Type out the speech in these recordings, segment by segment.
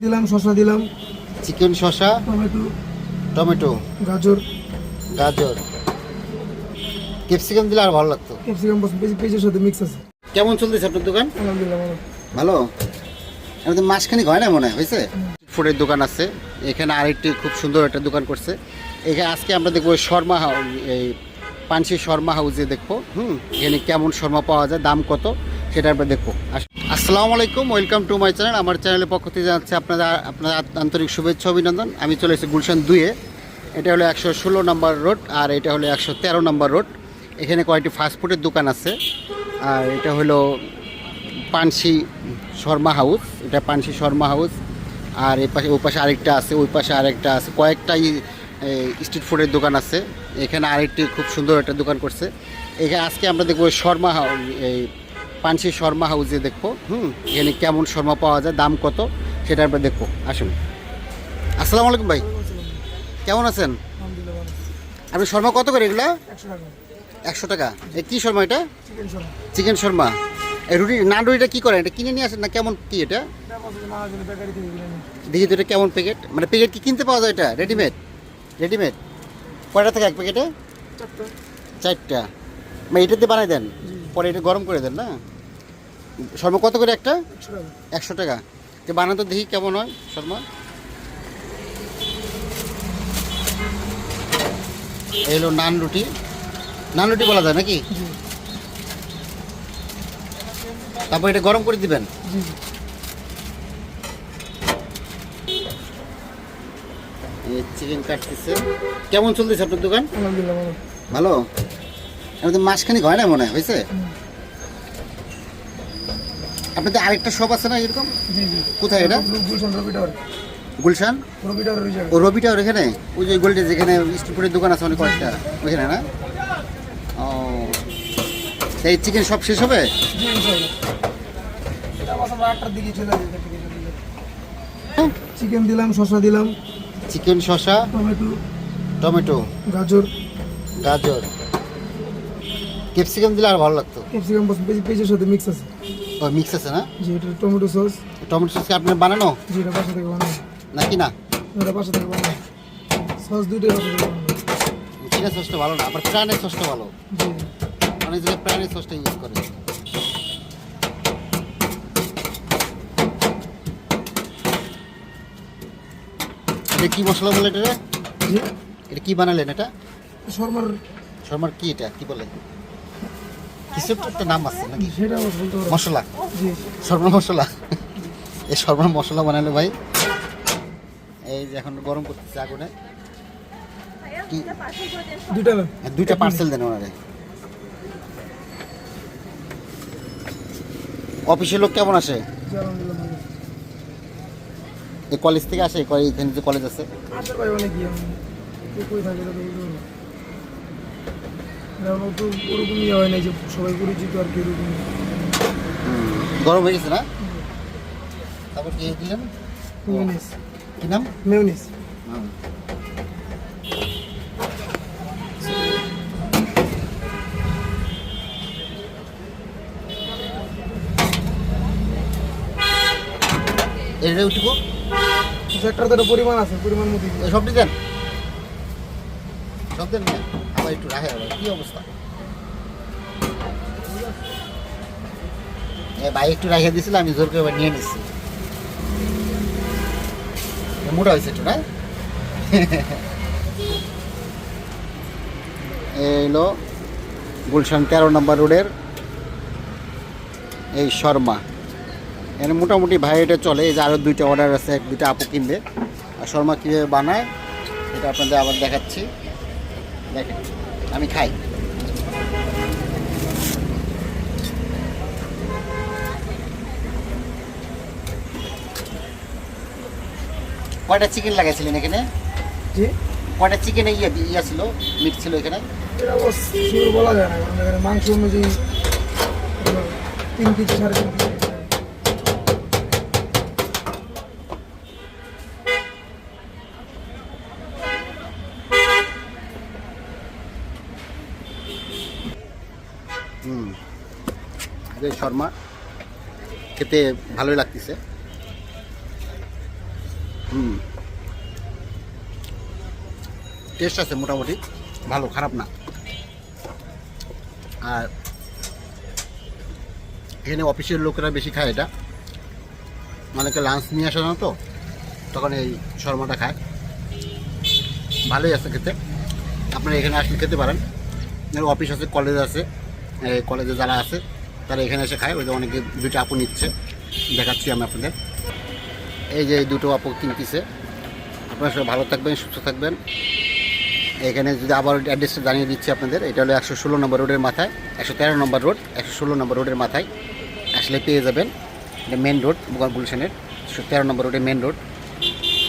দিলাম শসা দিলাম। চিকেন শসা টমেটো। টমেটো। গাজর। গাজর। ক্যাপসিকাম দিলে আর ভালো লাগতো। ক্যাপসিকাম পেঁয়াজের সাথে মিক্স আছে। কেমন চলতেছে আপনার দোকান? আলহামদুলিল্লাহ ভালো। ভালো? আমি তো মাসখানিক হয় না মনে হয় হয়েছে? ফুডের দোকান আছে। এখানে আরেকটি খুব সুন্দর একটা দোকান করছে। এখানে আজকে আমরা দেখব শর্মা এই পানসি শর্মা হাউসে দেখব। হুম? এখানে কেমন শর্মা পাওয়া যায় দাম কত? সেটা আমরা দেখব আস- আসসালামু আলাইকুম, ওয়েলকাম টু মাই চ্যানেল। আমার চ্যানেলের পক্ষ থেকে জানাচ্ছি আপনারা আপনার আন্তরিক শুভেচ্ছা, অভিনন্দন। আমি চলে এসেছি গুলশান দুয়ে এটা হলো একশো ষোলো নম্বর রোড আর এটা হলো একশো তেরো নম্বর রোড। এখানে কয়েকটি ফাস্টফুডের দোকান আছে। আর এটা হলো পানসি শর্মা হাউস। এটা পানসি শর্মা হাউস। আর এই পাশে ওই পাশে আরেকটা আছে, ওই পাশে আরেকটা আছে। কয়েকটাই স্ট্রিট ফুডের দোকান আছে। এখানে আরেকটি খুব সুন্দর একটা দোকান করছে। এখানে আজকে আমরা দেখব শর্মা এই পানসি শর্মা হাউসে দেখব। হুম এখানে কেমন শর্মা পাওয়া যায় দাম কত সেটা আমরা দেখব। আসুন। আসসালামু আলাইকুম ভাই। কেমন আছেন? আপনি শর্মা কত করে এগুলা? একশো টাকা। একশো টাকা। এ কী শর্মা এটা? চিকেন শর্মা। এই রুটি নান রুটিটা কী করেন? এটা কিনে নিয়ে আসেন না কেমন কি এটা? দেখি তো এটা কেমন প্যাকেট মানে প্যাকেট কি কিনতে পাওয়া যায় এটা? রেডিমেড রেডিমেড কয়টা থেকে এক প্যাকেটে চারটা। চারটা। মানে এটাতে বানাই দেন? পরে এটা গরম করে দেন না? শর্মা কত করে একটা? একশো টাকা। তো বানাতে দেখি কেমন হয় শর্মা। এই হলো নান রুটি। নান রুটি বলা যায় নাকি? তারপর এটা গরম করে দিবেন? চিকেন কাটতেছে। কেমন চলতেছে আপনার দোকান? ভালো? আমি তো মাসখানিক হয় না মনে হয় হয়েছে। আপনাদের আরেকটা শপ আছে না এরকম? কোথায় এটা? গুলশান গুলশান? রবি টাওয়ার ও এখানে? ওই যে গোল্ডে যেখানে স্টুপুরের দোকান আছে অনেক কয়েকটা ওইখানে না? ও। এই চিকেন সব শেষ হবে? চিকেন দিলাম। শসা দিলাম। চিকেন শসা টমেটো টমেটো গাজর। গাজর। ক্যাপসিকাম দিলে আর ভালো লাগতো। ক্যাপসিকাম পেঁয়াজের সাথে মিক্স আছে। ও মিক্স আছে না? জি এটা টমেটো সস। টমেটো সস কি আপনার বানানো? জি এটা বাসা থেকে বানানো। নাকি না? এটা বাসা থেকে বানানো। সস দুইটাই বাসা থেকে বানানো। চিকেন সসটা ভালো না আবার প্রাণের সসটা ভালো। জি। অনেক জায়গায় প্রাণের সসটা ইউজ করে। এটা কি মশলা বলে এটা এটা কি বানালেন এটা? শর্মার শর্মার কি এটা? কি বলে? কিছু একটা নাম আছে নাকি। মশলা? শর্মা মশলা? এই শর্মা মশলা বানালো ভাই। এই যে এখন গরম করতেছে আগুনে। কি? দুইটা হ্যাঁ, দুইটা পার্সেল দেন ওনারে। অফিসের লোক কেমন আসে এই কলেজ থেকে আসে? এখানে যে কলেজ আছে? এটা তো ওরকম ইয়ে হয় না যে সবাই পরিচিত আর কি ওরকম গরম হয়ে গেছে না? তারপর কি দিলেন? মেউনিস কি নাম? মেউনিস এটা উঠিব। একটা পরিমাণ আছে পরিমাণ মতো। এই সবটি দেন সব দেন না আবার একটু রাখে, আবার কি অবস্থা? ভাই একটু রাখে দিয়েছিল আমি জোর করে নিয়ে নিচ্ছি মোটা হয়েছে একটু, না? এই হলো গুলশান তেরো নম্বর রোডের এই শর্মা। এখানে মোটামুটি ভাই এটা চলে, এই যে আরও দুইটা অর্ডার আছে, এক দুইটা আপু কিনবে। আর শর্মা কীভাবে বানায়, এটা আপনাদের আবার দেখাচ্ছি। দেখেন আমি খাই। কয়টা চিকেন লাগাইছিলেন এখানে? কয়টা চিকেনে ইয়ে ইয়ে ছিল মিট ছিল এখানে? বলা যায় না মাংস অনুযায়ী তিন কেজি সাড়ে তিন কেজি। এই শর্মা। খেতে ভালোই লাগতেছে। হুম। টেস্ট আছে মোটামুটি, ভালো, খারাপ না। আর এখানে অফিসের লোকেরা বেশি খায় এটা। অনেকে লাঞ্চ নিয়ে আসে না তো, তখন এই শর্মাটা খায়। ভালোই আছে খেতে। আপনারা এখানে আসলে খেতে পারেন। অফিস আছে কলেজ আছে কলেজে যারা আছে তারা এখানে এসে খায়, ওই যে অনেকে দুটো আপু নিচ্ছে। দেখাচ্ছি আমি আপনাদের। এই যে দুটো আপু কিনতেছে আপনারা সবাই ভালো থাকবেন, সুস্থ থাকবেন। এখানে যদি আবার অ্যাড্রেসটা জানিয়ে দিচ্ছি আপনাদের, এটা হলো একশো ষোলো নম্বর রোডের মাথায়, একশো তেরো নম্বর রোড, একশো ষোলো নম্বর রোডের মাথায় আসলে পেয়ে যাবেন। এটা মেন রোড গুলশানের তেরো নম্বর রোডে মেন রোড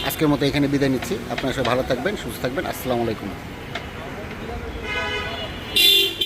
আজকের মতো এখানে বিদায় নিচ্ছি। আপনারা সবাই ভালো থাকবেন, সুস্থ থাকবেন। আসসালামু আলাইকুম।